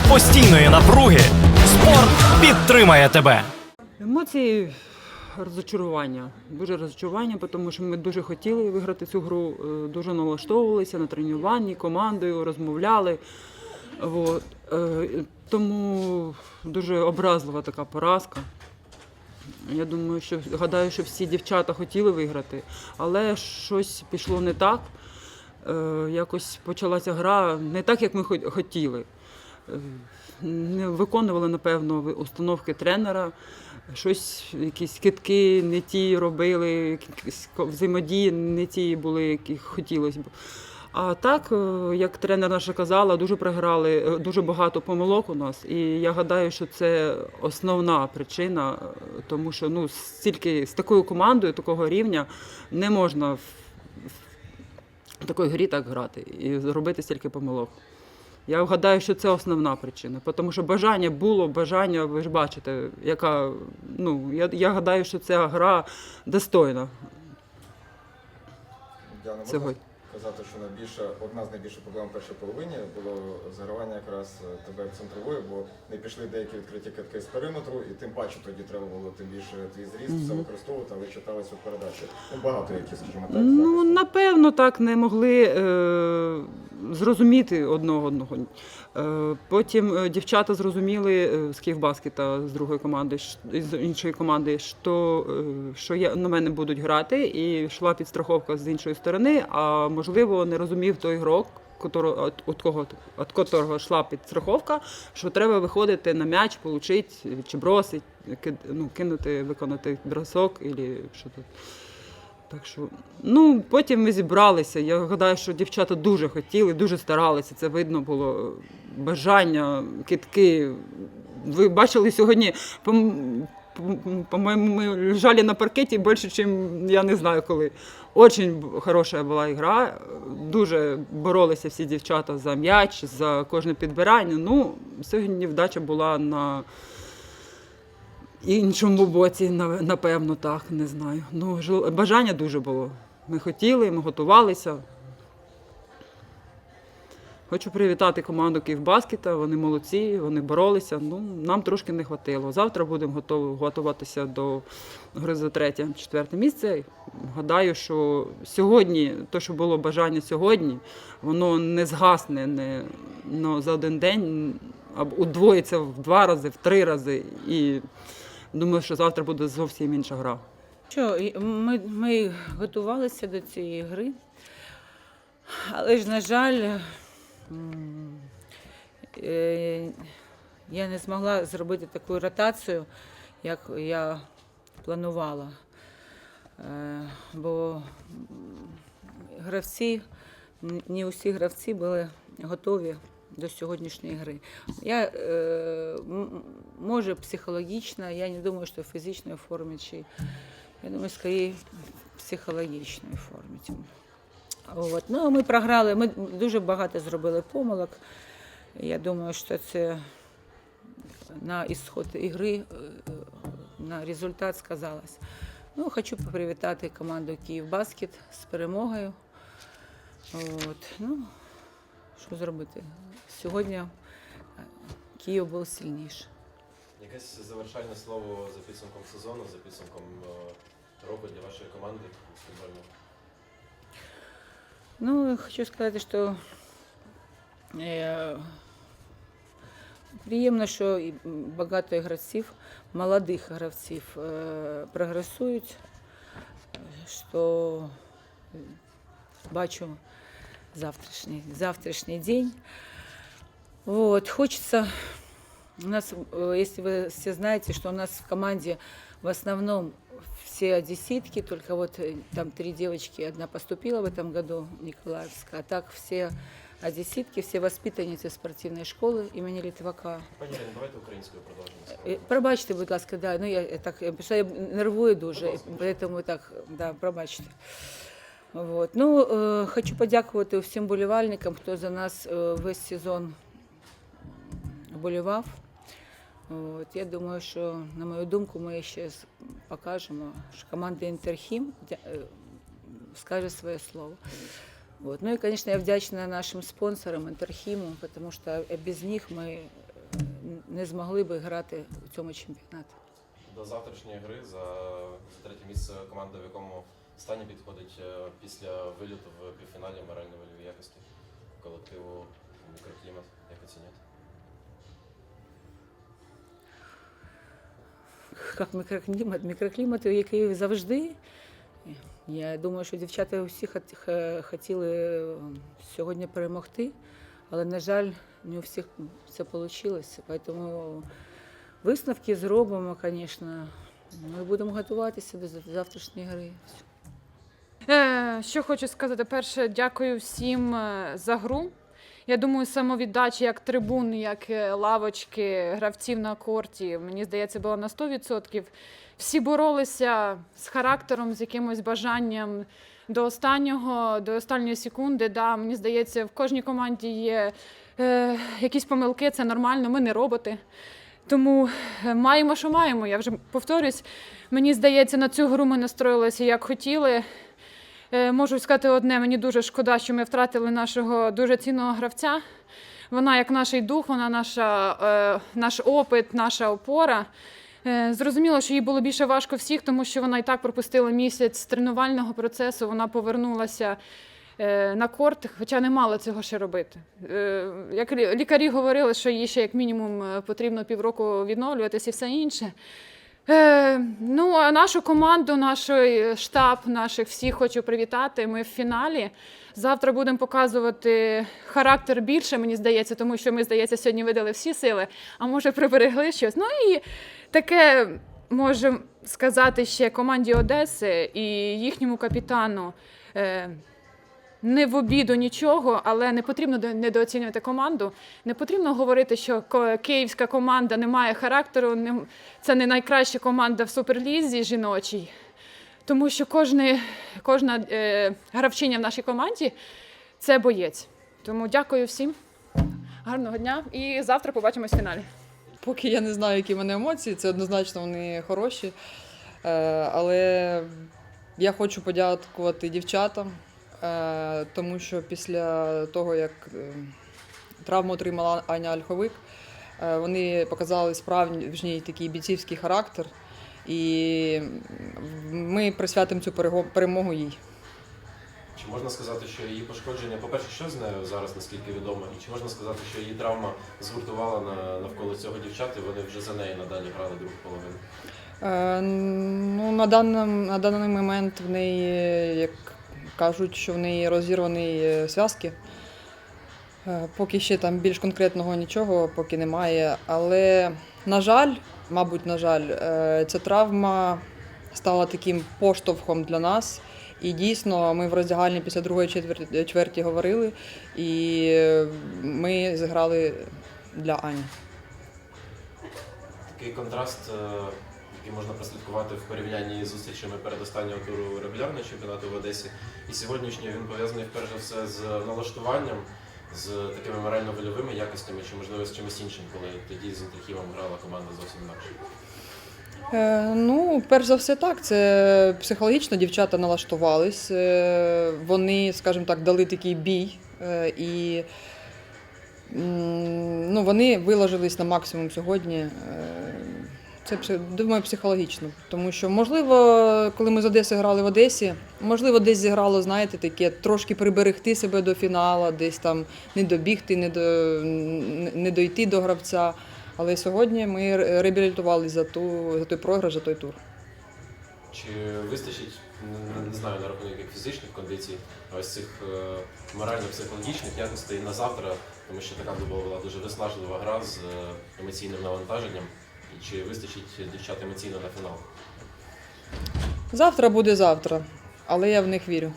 Серед постійної напруги спорт підтримає тебе. Емоції розочарування. Дуже розочарування, тому що ми дуже хотіли виграти цю гру, е, дуже налаштовувалися на тренуванні, командою, розмовляли. От. Е, Тому дуже образлива така поразка. Я думаю, що гадаю, що всі дівчата хотіли виграти, але щось пішло не так. Е, Якось почалася гра не так, як ми хотіли. Е, Не виконували, напевно, установки тренера. Щось, якісь китки не ті робили, взаємодії не ті були, які хотілося б. А так, е, як тренер наша казала, дуже програли, е, дуже багато помилок у нас. І я гадаю, що це основна причина, е, тому що ну, стільки з такою командою, такого рівня не можна в, в такій грі так грати і зробити стільки помилок. Я гадаю, що це основна причина, тому що бажання було, бажання, ви ж бачите, яка ну я, я гадаю, що ця гра достойна Діана, можна сьогодні. казати, що найбільше одна з найбільших проблем в першій половині було загравання якраз е, тебе центровою, бо не пішли деякі відкриті катки з периметру, і тим паче тоді треба було тим більше твій зріст все використовувати, але читалися в передачі. Ну багато які, скажімо так. Ну, напевно, так не могли е, зрозуміти одного одного. Е, потім е, дівчата зрозуміли е, з Київбаскета, з другої команди, з іншої команди, що, що я, на мене будуть грати, і йшла підстраховка з іншої сторони, а можливо, не розумів той ігрок. Котрого, от, кого от котрого йшла підстраховка, що треба виходити на м'яч, отримати чи бросить, ну, кинути, виконати бросок, і що тут. Так що, ну потім ми зібралися. Я гадаю, що дівчата дуже хотіли, дуже старалися. Це видно було бажання, китки. Ви бачили сьогодні, по- по- по-моєму, ми лежали на паркеті більше, ніж я не знаю коли. Очень хороша була гра. Дуже боролися всі дівчата за м'яч, за кожне підбирання. Ну, сьогодні вдача була на іншому боці, напевно, так, не знаю. Ну, бажання дуже було. Ми хотіли, ми готувалися. Хочу привітати команду Київбаскета. Вони молодці, вони боролися. Ну, нам трошки не хватило. Завтра будемо готові готуватися до гри за третє, четверте місце. Гадаю, що сьогодні, то, що було бажання сьогодні, воно не згасне не, ну, за один день, а удвоїться в два рази, в три рази. І думаю, що завтра буде зовсім інша гра. Що, ми, ми готувалися до цієї гри, але ж, на жаль, е, я не змогла зробити таку ротацію, як я планувала. Е, Бо гравці, не усі гравці були готові до сьогоднішньої гри. Я, е, може, психологічно, я не думаю, що в фізичній формі чи я думаю, скоріше в психологічній формі. От. Ну, ми програли, ми дуже багато зробили помилок. Я думаю, що це на ісход ігри, е, на результат сказалось. Ну, хочу привітати команду Київбаскет з перемогою. От. Ну, що зробити? Сьогодні е, Київ був сильніший. Якесь завершальне слово за підсумком сезону, за підсумком е, року для вашої команди футбольної. Ну, хочу сказати, що е, приємно, що багато гравців, молодих гравців е, прогресують, що бачу завтрашній, завтрашній день. Вот, хочется, у нас, э, если вы все знаете, что у нас в команде в основном все одесситки, только вот э, там три девочки, одна поступила в этом году, Николаевская, а так все одесситки, все воспитанницы спортивной школы имени Литвака. Пані Ірино, давайте українською продовжимо. Е, спробуємо. Пробачте, будь ласка, да, ну я е, так, е, що я нервую дуже, Будь ласка. поэтому так, да, пробачте. Вот. Ну, е, хочу подякувати всім болівальникам, хто за нас е, весь сезон болівав. От, я думаю, що, на мою думку, ми ще покажемо, що команда Інтерхім е, скаже своє слово. Вот. Ну и, конечно, я вдячна нашим спонсорам Интерхиму, потому что без них мы не змогли би грати у цьому чемпіонаті. До завтрашньої гри за, третє місце команда, в якому стані підходить е, після виліту в півфіналі морально-вольові якості колективу мікроклімат. Як оцінюєте? Як мікроклімат, мікроклімат, який завжди. Я думаю, що дівчата всі хотіли е, сьогодні перемогти, але, на жаль, не у всіх це вийшло. Тому висновки зробимо, звісно. Ми будемо готуватися до завтрашньої гри. Е, Що хочу сказати, перше, дякую всім е, за гру. Я думаю, самовіддача як трибун, як е, лавочки, гравців на корті, мені здається, була на 100%. Всі боролися з характером, з якимось бажанням до останнього, до останньої секунди. Да, мені здається, в кожній команді є е, якісь помилки, це нормально, ми не роботи. Тому е, маємо, що маємо. Я вже повторюсь. Мені здається, на цю гру ми настроїлися як хотіли. Е, Можу сказати одне, мені дуже шкода, що ми втратили нашого дуже цінного гравця. Вона як наш дух, вона наша, е, наш опит, наша опора. Е, Зрозуміло, що їй було більше важко всіх, тому що вона і так пропустила місяць тренувального процесу. Вона повернулася на корт, хоча не мала цього ще робити. Як лікарі говорили, що їй ще як мінімум потрібно півроку відновлюватися і все інше. Е, ну, а нашу команду, наш е, штаб, наших всіх хочу привітати. Ми в фіналі. Завтра будемо показувати характер більше, мені здається, тому що ми, здається, сьогодні видали всі сили, а може приберегли щось. Ну і таке можемо сказати ще команді Одеси і їхньому капітану. Е, не в обіду нічого, але не потрібно до- недооцінювати команду. Не потрібно говорити, що київська команда не має характеру. Це не найкраща команда в суперлізі жіночій. Тому що кожний, кожна е, гравчиня в нашій команді це боєць. Тому дякую всім. Гарного дня і завтра побачимось в фіналі. Поки я не знаю, які в мене емоції, це однозначно вони хороші. Е, Але я хочу подякувати дівчатам, тому що після того, як е, травму отримала Аня Ольховик, е, вони показали справжній такий бійцівський характер. І ми присвятимо цю перемогу їй. Чи можна сказати, що її пошкодження, по-перше, що з нею зараз, наскільки відомо, і чи можна сказати, що її травма згуртувала на, навколо цього дівчат, і вони вже за неї надалі грали другу половину? Е, Ну, на, даний, на даний момент в неї, як кажуть, що в неї розірвані е, зв'язки. Е, Поки ще там більш конкретного нічого поки немає. Але, на жаль, мабуть, на жаль, е, ця травма стала таким поштовхом для нас. І дійсно, ми в роздягальні після другої чверті говорили, і ми зіграли для Ані. Такий контраст, який можна прослідкувати в порівнянні з зустрічами перед останнього туру регулярного чемпіонату в Одесі. І сьогоднішній він пов'язаний перш за все з налаштуванням, з такими морально-вольовими якостями, чи можливо з чимось іншим, коли тоді з Інтерхімом грала команда зовсім інакше. Е, Ну, перш за все, так. Це психологічно дівчата налаштувались. Е, Вони, скажімо так, дали такий бій. Е, І ну, вони виложились на максимум сьогодні. Це думаю, психологічно. Тому що, можливо, коли ми з Одеси грали в Одесі, можливо, десь зіграло, знаєте, таке трошки приберегти себе до фіналу, десь там не добігти, не, до, не дойти до гравця. Але сьогодні ми ре- реабілітувалися за, ту, за той програш, за той тур. Чи вистачить, не, знаю, на рахунок фізичних кондицій, а ось цих е, морально-психологічних якостей на завтра, тому що така була дуже виснажлива гра з е, емоційним навантаженням. Чи вистачить дівчат емоційно на фінал? Завтра буде завтра, але я в них вірю.